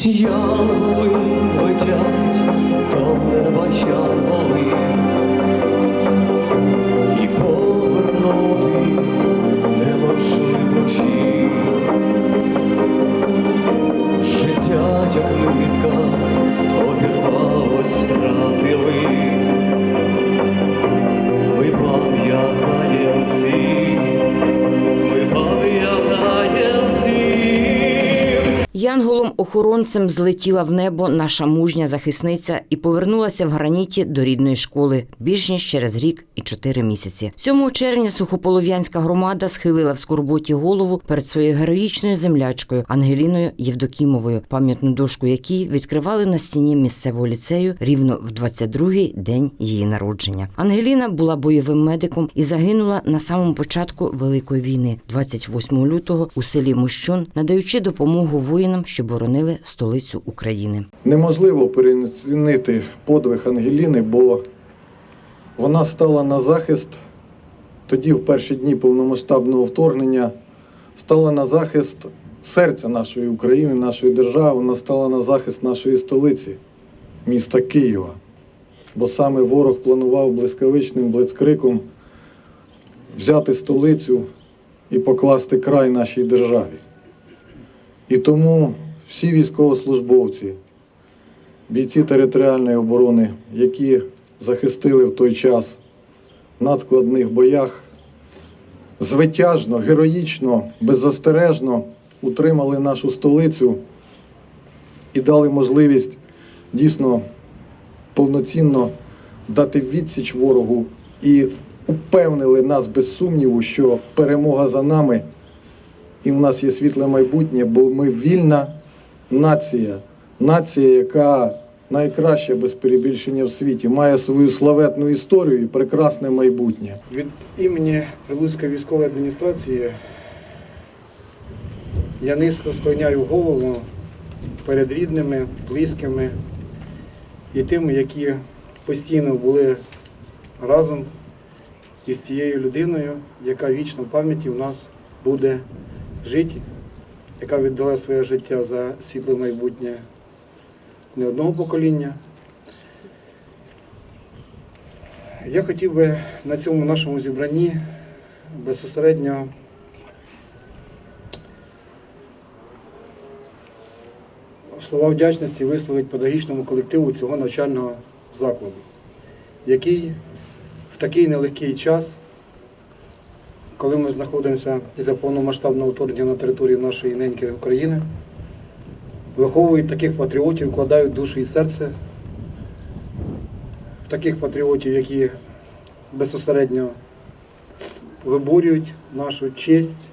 Янголи летять до неба янголи І повернути неможливо ще Життя, як нитка, Янголом-охоронцем злетіла в небо наша мужня захисниця і повернулася в граніті до рідної школи більш ніж через рік і чотири місяці. 7 червня сухополов'янська громада схилила в скорботі голову перед своєю героїчною землячкою Ангеліною Євдокімовою, пам'ятну дошку якій відкривали на стіні місцевого ліцею рівно в 22-й день її народження. Ангеліна була бойовим медиком і загинула на самому початку Великої війни, 28 лютого, у селі Мощун, надаючи допомогу воїнам, що боронили столицю України. Неможливо переоцінити подвиг Ангеліни, бо вона стала на захист тоді, в перші дні повномасштабного вторгнення, стала на захист серця нашої України, нашої держави, вона стала на захист нашої столиці, міста Києва. Бо саме ворог планував блискавичним блицкриком взяти столицю і покласти край нашій державі. І тому всі військовослужбовці, бійці територіальної оборони, які захистили в той час в надскладних боях, звитяжно, героїчно, беззастережно утримали нашу столицю і дали можливість дійсно повноцінно дати відсіч ворогу і упевнили нас без сумніву, що перемога за нами і в нас є світле майбутнє, бо ми вільна нація, нація, яка найкраща без перебільшення в світі, має свою славетну історію і прекрасне майбутнє. Від імені Прилуцької військової адміністрації я низько склоняю голову перед рідними, близькими і тими, які постійно були разом із тією людиною, яка вічно в пам'яті в нас буде жити, яка віддала своє життя за світле майбутнє не одного покоління. Я хотів би на цьому нашому зібранні безпосередньо слова вдячності висловити педагогічному колективу цього навчального закладу, який в такий нелегкий час, коли ми знаходимося після повномасштабного вторгнення на території нашої неньки України, виховують таких патріотів, вкладають душу і серце таких патріотів, які безпосередньо виборюють нашу честь,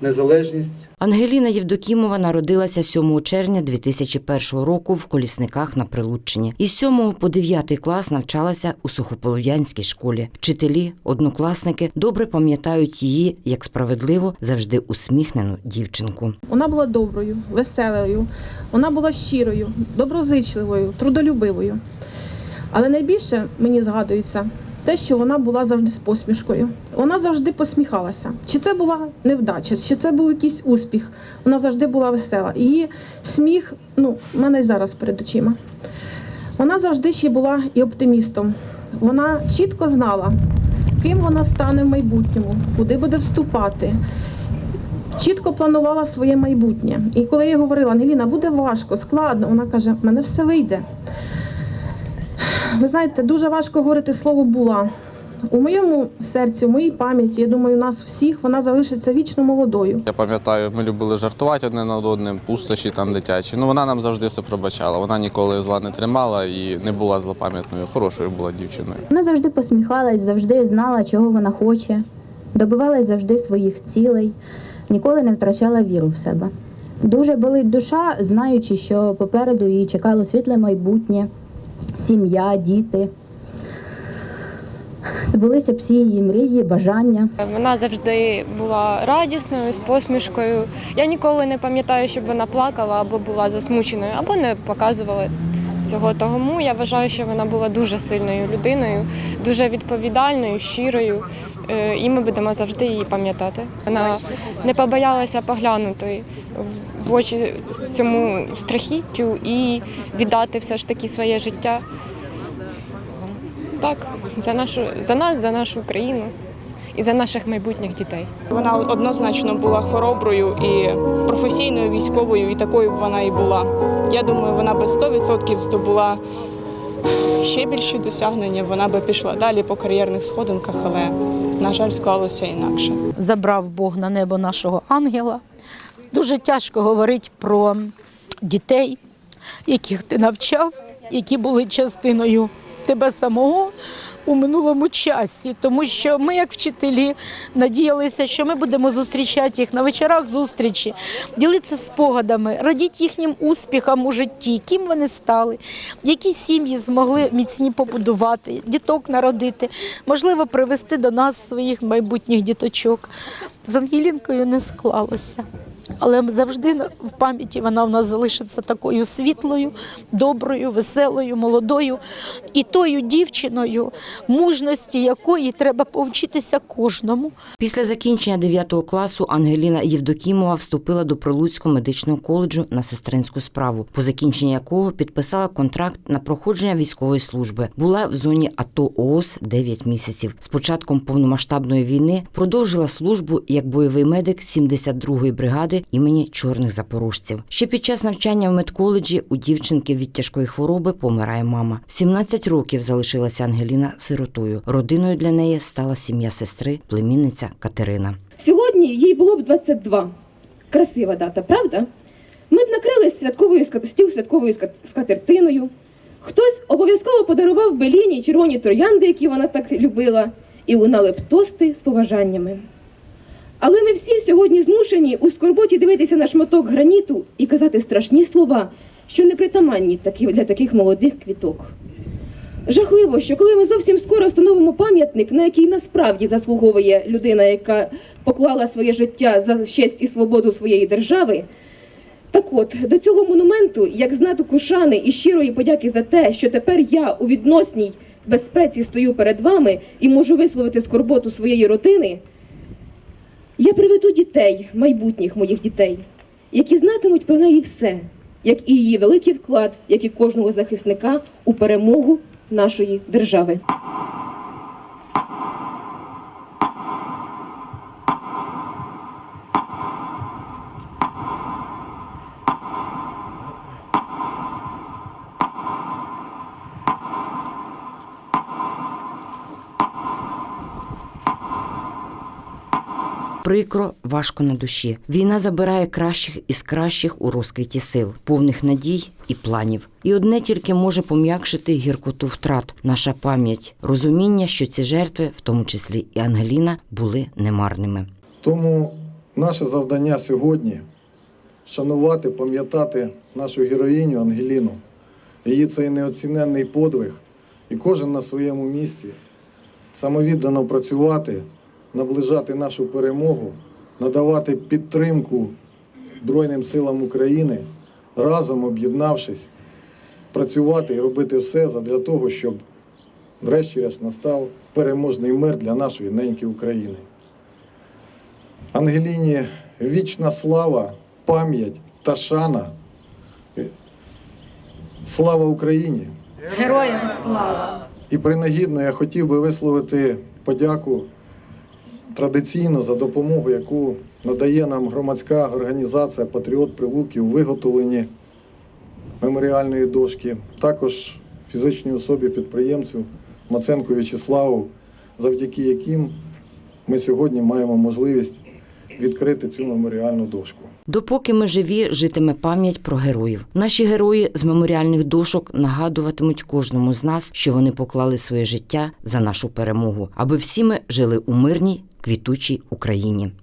незалежність. Ангеліна Євдокімова народилася 7 червня 2001 року в Колісниках на Прилуччині. Із 7 по 9 клас навчалася у Сухополов'янській школі. Вчителі, однокласники добре пам'ятають її як справедливо, завжди усміхнену дівчинку. Вона була доброю, веселою, вона була щирою, доброзичливою, трудолюбивою. Але найбільше мені згадується те, що вона була завжди з посмішкою. Вона завжди посміхалася. Чи це була невдача, чи це був якийсь успіх. Вона завжди була весела. Її сміх, ну, в мене й зараз перед очима. Вона завжди ще була і оптимістом. Вона чітко знала, ким вона стане в майбутньому, куди буде вступати, чітко планувала своє майбутнє. І коли я говорила, Ангеліна, буде важко, складно, вона каже, в мене все вийде. Ви знаєте, дуже важко говорити слово була. У моєму серці, у моїй пам'яті, я думаю, у нас всіх вона залишиться вічно молодою. Я пам'ятаю, ми любили жартувати одне над одним, пустощі там дитячі. Ну вона нам завжди все пробачала. Вона ніколи зла не тримала і не була злопам'ятною. Хорошою була дівчиною. Вона завжди посміхалась, завжди знала, чого вона хоче, добивалась завжди своїх цілей, ніколи не втрачала віру в себе. Дуже болить душа, знаючи, що попереду її чекало світле майбутнє, сім'я, діти. Збулися всі її мрії, бажання. Вона завжди була радісною, з посмішкою. Я ніколи не пам'ятаю, щоб вона плакала або була засмученою, або не показувала цього. Тому я вважаю, що вона була дуже сильною людиною, дуже відповідальною, щирою. Е, І ми будемо завжди її пам'ятати. Вона не побоялася поглянути в очі цьому страхіттю і віддати все ж таки своє життя. Так, за нашу за нас, за нашу країну і за наших майбутніх дітей. Вона однозначно була хороброю і професійною військовою, і такою б вона і була. Я думаю, вона би 100% здобула ще більші досягнення. Вона би пішла далі по кар'єрних сходинках, але, на жаль, склалося інакше. забрав Бог на небо нашого ангела. Дуже тяжко говорити про дітей, яких ти навчав, які були частиною тебе самого у минулому часі. Тому що ми, як вчителі, надіялися, що ми будемо зустрічати їх на вечорах зустрічі, ділитися спогадами, радіти їхнім успіхам у житті, ким вони стали, які сім'ї змогли міцні побудувати, діток народити, можливо, привести до нас своїх майбутніх діточок. З Ангелінкою не склалося. Але завжди в пам'яті вона в нас залишиться такою світлою, доброю, веселою, молодою і тою дівчиною, мужності якої треба повчитися кожному. Після закінчення 9 класу Ангеліна Євдокімова вступила до Прилуцького медичного коледжу на сестринську справу, по закінченні якого підписала контракт на проходження військової служби. Була в зоні АТО ООС 9 місяців. З початком повномасштабної війни продовжила службу як бойовий медик 72-ї бригади імені чорних запорожців. Ще під час навчання в медколеджі у дівчинки від тяжкої хвороби помирає мама. В 17 років залишилася Ангеліна сиротою. Родиною для неї стала сім'я сестри, племінниця Катерина. Сьогодні їй було б 22. Красива дата, правда? Ми б накрили святковою стіл святковою ска- скатертиною. Хтось обов'язково подарував Беліні червоні троянди, які вона так любила, і лунали б тости з побажаннями. Але ми всі сьогодні змушені у скорботі дивитися на шматок граніту і казати страшні слова, що не притаманні для таких молодих квіток. Жахливо, що коли ми зовсім скоро встановимо пам'ятник, на який насправді заслуговує людина, яка поклала своє життя за честь і свободу своєї держави. Так от, до цього монументу, як знаку кушани і щирої подяки за те, що тепер я у відносній безпеці стою перед вами і можу висловити скорботу своєї родини, я приведу дітей, майбутніх моїх дітей, які знатимуть про неї все, як і її великий вклад, як і кожного захисника у перемогу нашої держави. Прикро, важко на душі. Війна забирає кращих із кращих у розквіті сил, повних надій і планів. І одне тільки може пом'якшити гіркоту втрат, наша пам'ять, розуміння, що ці жертви, в тому числі і Ангеліна, були немарними. Тому наше завдання сьогодні шанувати, пам'ятати нашу героїню Ангеліну, її цей неоціненний подвиг, і кожен на своєму місці самовіддано працювати, наближати нашу перемогу, надавати підтримку Збройним силам України, разом об'єднавшись, працювати і робити все для того, щоб врешті-решт настав переможний мир для нашої неньки України. Ангеліні вічна слава, пам'ять та шана. Слава Україні! Героям слава! І принагідно я хотів би висловити подяку традиційно за допомогу, яку надає нам громадська організація Патріот Прилуки у виготовленні меморіальної дошки, також фізичній особі підприємцю Маценку В'ячеславу, завдяки яким ми сьогодні маємо можливість відкрити цю меморіальну дошку. Допоки ми живі, житиме пам'ять про героїв. Наші герої з меморіальних дошок нагадуватимуть кожному з нас, що вони поклали своє життя за нашу перемогу, аби всі ми жили у мирній, квітучій Україні.